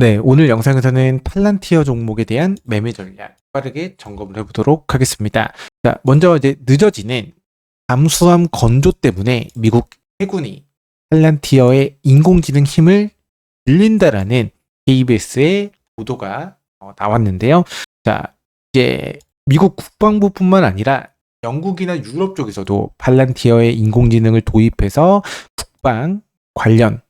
네, 오늘 영상에서는 팔란티어 종목에 대한 매매 전략 빠르게 점검을 해보도록 하겠습니다. 자, 먼저 이제 늦어지는 잠수함 건조 때문에 미국 해군이 팔란티어의 인공지능 힘을 빌린다라는 KBS의 보도가 어, 나왔는데요. 자, 이제 미국 국방부뿐만 아니라 영국이나 유럽 쪽에서도 팔란티어의 인공지능을 도입해서 국방 관련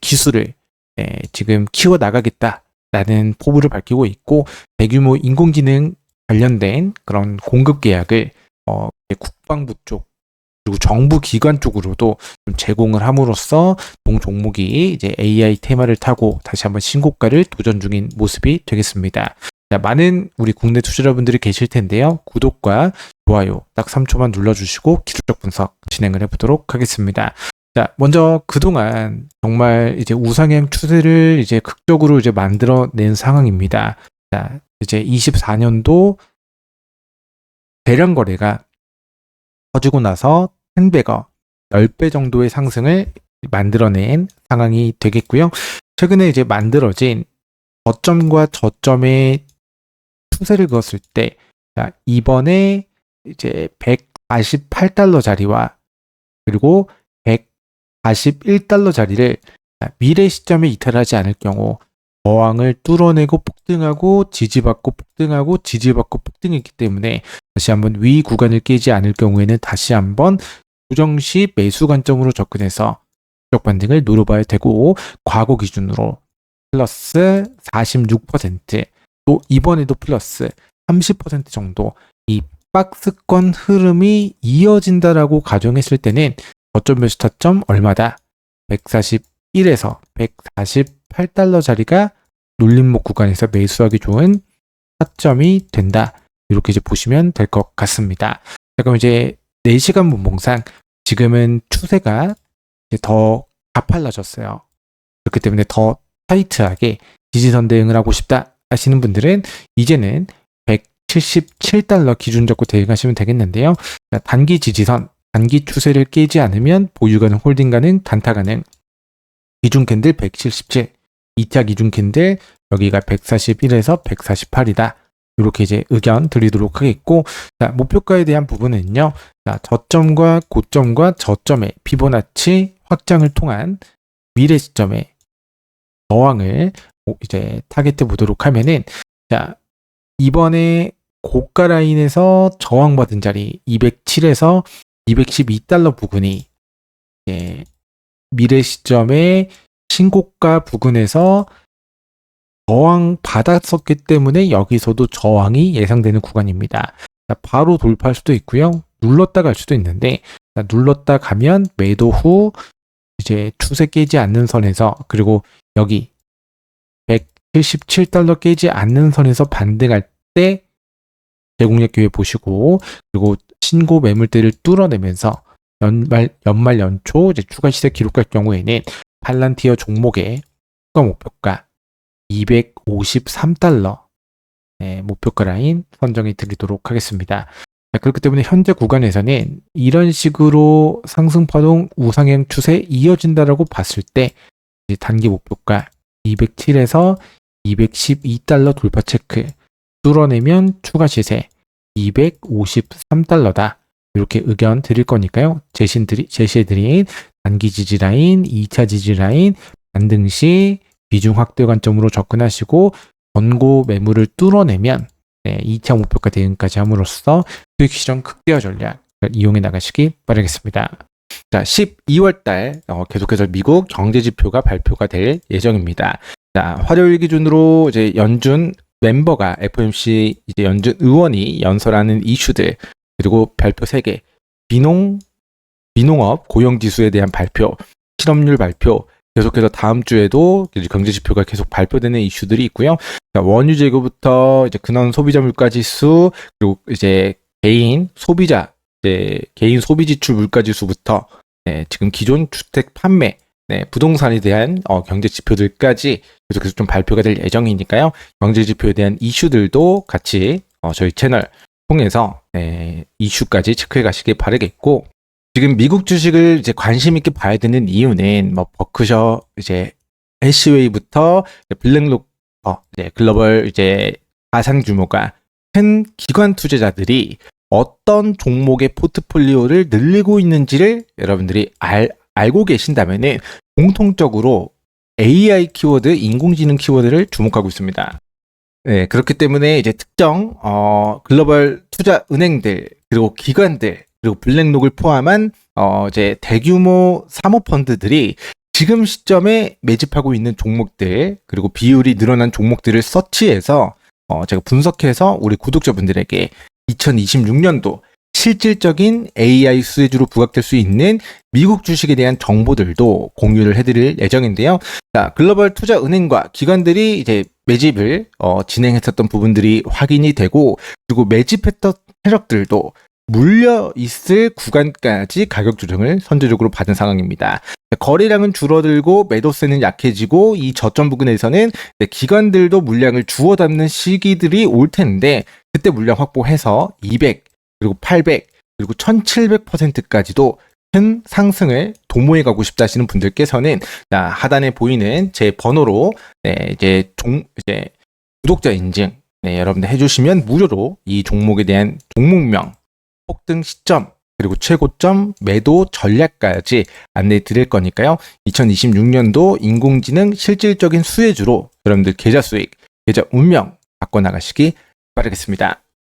기술을 예, 지금 키워 나가겠다라는 포부를 밝히고 있고 대규모 인공지능 관련된 그런 공급 계약을 어, 국방부 쪽 그리고 정부 기관 쪽으로도 좀 제공을 함으로써 동 종목이 이제 AI 테마를 타고 다시 한번 신고가를 도전 중인 모습이 되겠습니다. 자, 많은 우리 국내 투자자분들이 계실 텐데요. 구독과 좋아요 딱 3초만 눌러주시고 기술적 분석 진행을 해보도록 하겠습니다. 자, 먼저 그동안 정말 이제 우상향 추세를 이제 극적으로 이제 만들어낸 상황입니다. 자, 이제 24년도 대량 거래가 터지고 나서 10배가 10배 정도의 상승을 만들어낸 상황이 되겠고요. 최근에 이제 만들어진 저점과 저점의 추세를 그었을 때, 자, 이번에 이제 148달러 자리와 그리고 141달러 자리를 미래 시점에 이탈하지 않을 경우 저항을 뚫어내고 폭등하고 지지받고 폭등하고 지지받고 폭등했기 때문에 다시 한번 위 구간을 깨지 않을 경우에는 다시 한번 조정시 매수 관점으로 접근해서 적 반등을 노려봐야 되고 과거 기준으로 플러스 46%또 이번에도 플러스 30% 정도 이 박스권 흐름이 이어진다라고 가정했을 때는 저점 매수 타점 얼마다 141에서 148달러 자리가 눌림목 구간에서 매수하기 좋은 타점이 된다. 이렇게 이제 보시면 될 것 같습니다. 자, 그럼 이제 4시간 분봉상 지금은 추세가 이제 더 가팔라졌어요. 그렇기 때문에 더 타이트하게 지지선 대응을 하고 싶다 하시는 분들은 이제는 177달러 기준 잡고 대응하시면 되겠는데요. 자, 단기 지지선, 단기 추세를 깨지 않으면 보유 가능, 홀딩 가능, 단타 가능. 기준 캔들 177, 2차 기준 캔들 여기가 141에서 148이다. 이렇게 이제 의견 드리도록 하겠고, 자, 목표가에 대한 부분은요, 자, 저점과 고점과 저점의 피보나치 확장을 통한 미래 시점의 저항을 이제 타겟해 보도록 하면은, 자, 이번에 고가 라인에서 저항받은 자리 207에서 212달러 부근이 예, 미래 시점의 신고가 부근에서 저항 받았었기 때문에 여기서도 저항이 예상되는 구간입니다. 바로 돌파할 수도 있고요. 눌렀다 갈 수도 있는데 눌렀다 가면 매도 후 이제 추세 깨지 않는 선에서 그리고 여기 177달러 깨지 않는 선에서 반등할 때 제공력 기회 보시고 그리고 신고 매물대를 뚫어내면서 연말 연말 연초 이제 추가 시세 기록할 경우에는 팔란티어 종목의 추가 목표가 253달러 네, 목표가 라인 선정해 드리도록 하겠습니다. 자, 그렇기 때문에 현재 구간에서는 이런 식으로 상승 파동 우상향 추세 이어진다라고 봤을 때 단기 목표가 207에서 212달러 돌파 체크 뚫어내면 추가 시세 253달러다. 이렇게 의견 드릴 거니까요. 제시드리, 제시해드린 단기 지지 라인, 2차 지지 라인, 반등 시 비중 확대 관점으로 접근하시고 권고 매물을 뚫어내면 네, 2차 목표가 대응까지 함으로써 수익 실현 극대화 전략 이용해 나가시기 바라겠습니다. 자, 12월 달 어, 계속해서 미국 경제 지표가 발표가 될 예정입니다. 자, 화요일 기준으로 이제 연준 멤버가 FOMC 이제 연준 의원이 연설하는 이슈들 그리고 발표 3개 비농 비농업 고용 지수에 대한 발표, 실업률 발표 계속해서 다음 주에도 경제 지표가 계속 발표되는 이슈들이 있고요. 원유 재고부터 이제 근원 소비자 물가 지수 그리고 이제 개인 소비자 이제 개인 소비 지출 물가 지수부터 네, 지금 기존 주택 판매 네, 부동산에 대한 어, 경제 지표들까지 계속해서 좀 발표가 될 예정이니까요. 경제 지표에 대한 이슈들도 같이 어, 저희 채널 통해서 네, 이슈까지 체크해 가시길 바라겠고 지금 미국 주식을 이제 관심 있게 봐야 되는 이유는 뭐 버크셔 이제 해시웨이부터 블랙록, 어, 이제 글로벌 이제 가상 규모가 큰 기관 투자자들이 어떤 종목의 포트폴리오를 늘리고 있는지를 여러분들이 알, 알고 계신다면은 공통적으로 AI 키워드, 인공지능 키워드를 주목하고 있습니다. 네, 그렇기 때문에 이제 특정 어, 글로벌 투자 은행들 그리고 기관들 그리고 블랙록을 포함한 어, 이제 대규모 사모 펀드들이 지금 시점에 매집하고 있는 종목들 그리고 비율이 늘어난 종목들을 서치해서 어, 제가 분석해서 우리 구독자분들에게 2026년도 실질적인 AI 수혜주로 부각될 수 있는 미국 주식에 대한 정보들도 공유를 해드릴 예정인데요. 자, 글로벌 투자 은행과 기관들이 이제 매집을 어, 진행했었던 부분들이 확인이 되고 그리고 매집했던 세력들도 물려 있을 구간까지 가격 조정을 선제적으로 받은 상황입니다. 거래량은 줄어들고 매도세는 약해지고 이 저점 부근에서는 기관들도 물량을 주워 담는 시기들이 올 텐데 그때 물량 확보해서 200 그리고 800 그리고 1700%까지도 큰 상승을 도모해 가고 싶다 하시는 분들께서는 자, 하단에 보이는 제 번호로 네, 이제 종 이제 구독자 인증 네, 여러분들 해주시면 무료로 이 종목에 대한 종목명, 폭등 시점 그리고 최고점 매도 전략까지 안내해 드릴 거니까요. 2026년도 인공지능 실질적인 수혜주로 여러분들 계좌 수익, 계좌 운명 바꿔 나가시기 바라겠습니다.